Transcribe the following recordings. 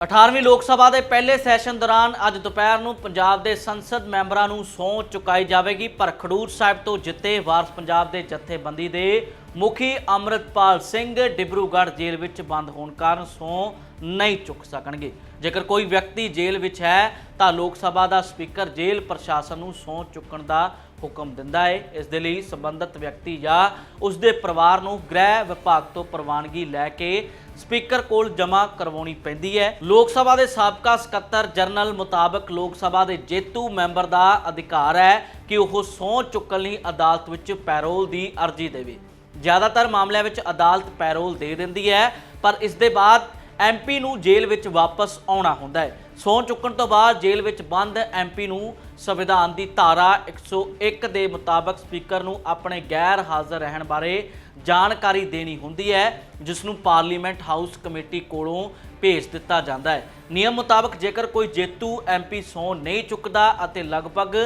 18ਵੀਂ ਲੋਕ ਸਭਾ ਦੇ ਪਹਿਲੇ ਸੈਸ਼ਨ ਦੌਰਾਨ ਅੱਜ ਦੁਪਹਿਰ ਨੂੰ ਪੰਜਾਬ ਦੇ ਸੰਸਦ ਮੈਂਬਰਾਂ ਨੂੰ ਸਹੁੰ ਚੁਕਾਈ ਜਾਵੇਗੀ, ਪਰ ਖਡੂਰ ਸਾਹਿਬ ਤੋਂ ਜਿੱਤੇ ਵਾਰਸ ਪੰਜਾਬ ਦੇ ਜਥੇਬੰਦੀ ਦੇ ਮੁਖੀ ਅੰਮ੍ਰਿਤਪਾਲ ਸਿੰਘ ਡਿਬਰੂਗੜ੍ਹ ਜੇਲ੍ਹ ਵਿੱਚ ਬੰਦ ਹੋਣ ਕਾਰਨ ਸਹੁੰ ਨਹੀਂ ਚੁੱਕ ਸਕਣਗੇ। ਜੇਕਰ ਕੋਈ ਵਿਅਕਤੀ ਜੇਲ੍ਹ ਵਿੱਚ ਹੈ, ਤਾਂ ਲੋਕ ਸਭਾ ਦਾ ਸਪੀਕਰ ਜੇਲ੍ਹ ਪ੍ਰਸ਼ਾਸਨ ਨੂੰ ਸਹੁੰ ਚੁੱਕਣ ਦਾ ਹੁਕਮ ਦਿੰਦਾ ਹੈ ਇਸ ਦੇ ਲਈ ਸੰਬੰਧਿਤ ਵਿਅਕਤੀ ਜਾਂ ਉਸ ਦੇ ਪਰਿਵਾਰ ਨੂੰ ਗ੍ਰਹਿ ਵਿਭਾਗ ਤੋਂ ਪ੍ਰਵਾਨਗੀ ਲੈ ਕੇ ਸਪੀਕਰ ਕੋਲ ਜਮ੍ਹਾਂ ਕਰਵਾਉਣੀ ਪੈਂਦੀ ਹੈ ਲੋਕ ਸਭਾ ਦੇ ਸਾਬਕਾ ਸਕੱਤਰ ਜਨਰਲ ਮੁਤਾਬਕ ਲੋਕ ਸਭਾ ਦੇ ਜੇਤੂ ਮੈਂਬਰ ਦਾ ਅਧਿਕਾਰ ਹੈ ਕਿ ਉਹ ਸਹੁੰ ਚੁੱਕਣ ਲਈ ਅਦਾਲਤ ਵਿੱਚ ਪੈਰੋਲ ਦੀ ਅਰਜ਼ੀ ਦੇਵੇ। ਜ਼ਿਆਦਾਤਰ ਮਾਮਲਿਆਂ ਵਿੱਚ ਅਦਾਲਤ ਪੈਰੋਲ ਦੇ ਦਿੰਦੀ ਹੈ ਪਰ ਇਸ ਦੇ ਬਾਅਦ ਐਮਪੀ ਨੂੰ ਜੇਲ੍ਹ ਵਿੱਚ ਵਾਪਸ ਆਉਣਾ ਹੁੰਦਾ ਹੈ। ਸੌਂ ਚੁੱਕਣ ਤੋਂ ਬਾਅਦ ਜੇਲ੍ਹ ਵਿੱਚ ਬੰਦ ਐਮਪੀ ਨੂੰ ਸੰਵਿਧਾਨ ਦੀ ਧਾਰਾ 101 ਦੇ ਮੁਤਾਬਕ ਸਪੀਕਰ ਨੂੰ ਆਪਣੇ ਗੈਰ ਹਾਜ਼ਰ ਰਹਿਣ ਬਾਰੇ ਜਾਣਕਾਰੀ ਦੇਣੀ ਹੁੰਦੀ ਹੈ, ਜਿਸ ਨੂੰ ਪਾਰਲੀਮੈਂਟ ਹਾਊਸ ਕਮੇਟੀ ਕੋਲੋਂ ਭੇਜ ਦਿੱਤਾ ਜਾਂਦਾ ਹੈ। ਨਿਯਮ ਮੁਤਾਬਕ ਜੇਕਰ ਕੋਈ ਜੇਤੂ ਐਮਪੀ ਸਹੁੰ ਨਹੀਂ ਚੁੱਕਦਾ ਅਤੇ ਲਗਭਗ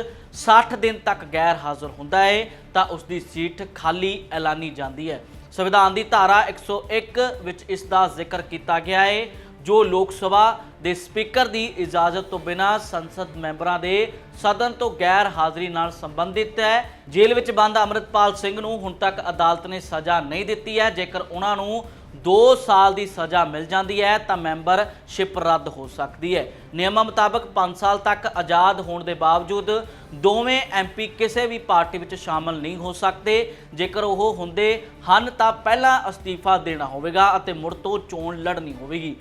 60 ਦਿਨ ਤੱਕ ਗੈਰ ਹਾਜ਼ਰ ਹੁੰਦਾ ਹੈ, ਤਾਂ ਉਸ ਦੀ ਸੀਟ ਖਾਲੀ ਐਲਾਨੀ ਜਾਂਦੀ ਹੈ। ਸੰਵਿਧਾਨ ਦੀ ਧਾਰਾ 101 ਵਿੱਚ ਇਸ ਦਾ ਜ਼ਿਕਰ ਕੀਤਾ ਗਿਆ ਹੈ ਜੋ ਲੋਕ ਸਭਾ ਦੇ ਸਪੀਕਰ ਦੀ ਇਜਾਜ਼ਤ ਤੋਂ ਬਿਨਾਂ ਸੰਸਦ ਮੈਂਬਰਾਂ ਦੇ ਸਦਨ ਤੋਂ ਗੈਰ ਹਾਜ਼ਰੀ ਨਾਲ ਸੰਬੰਧਿਤ ਹੈ। ਜੇਲ੍ਹ ਵਿੱਚ ਬੰਦ ਅੰਮ੍ਰਿਤਪਾਲ ਸਿੰਘ ਨੂੰ ਹੁਣ ਤੱਕ ਅਦਾਲਤ ਨੇ ਸਜ਼ਾ ਨਹੀਂ ਦਿੱਤੀ ਹੈ। ਜੇਕਰ ਉਹਨਾਂ ਨੂੰ 2 ਸਾਲ ਦੀ ਸਜ਼ਾ ਮਿਲ ਜਾਂਦੀ ਹੈ, ਤਾਂ ਮੈਂਬਰਸ਼ਿਪ ਰੱਦ ਹੋ ਸਕਦੀ ਹੈ। ਨਿਯਮਾਂ ਮੁਤਾਬਕ 5 ਸਾਲ ਤੱਕ ਆਜ਼ਾਦ ਹੋਣ ਦੇ ਬਾਵਜੂਦ ਦੋਵੇਂ ਐਮਪੀ ਕਿਸੇ ਵੀ ਪਾਰਟੀ ਵਿੱਚ ਸ਼ਾਮਲ ਨਹੀਂ ਹੋ ਸਕਦੇ। ਜੇਕਰ ਉਹ ਹੁੰਦੇ ਹਨ, ਤਾਂ ਪਹਿਲਾਂ ਅਸਤੀਫਾ ਦੇਣਾ ਹੋਵੇਗਾ ਅਤੇ ਮੁੜ ਤੋਂ ਚੋਣ ਲੜਨੀ ਹੋਵੇਗੀ।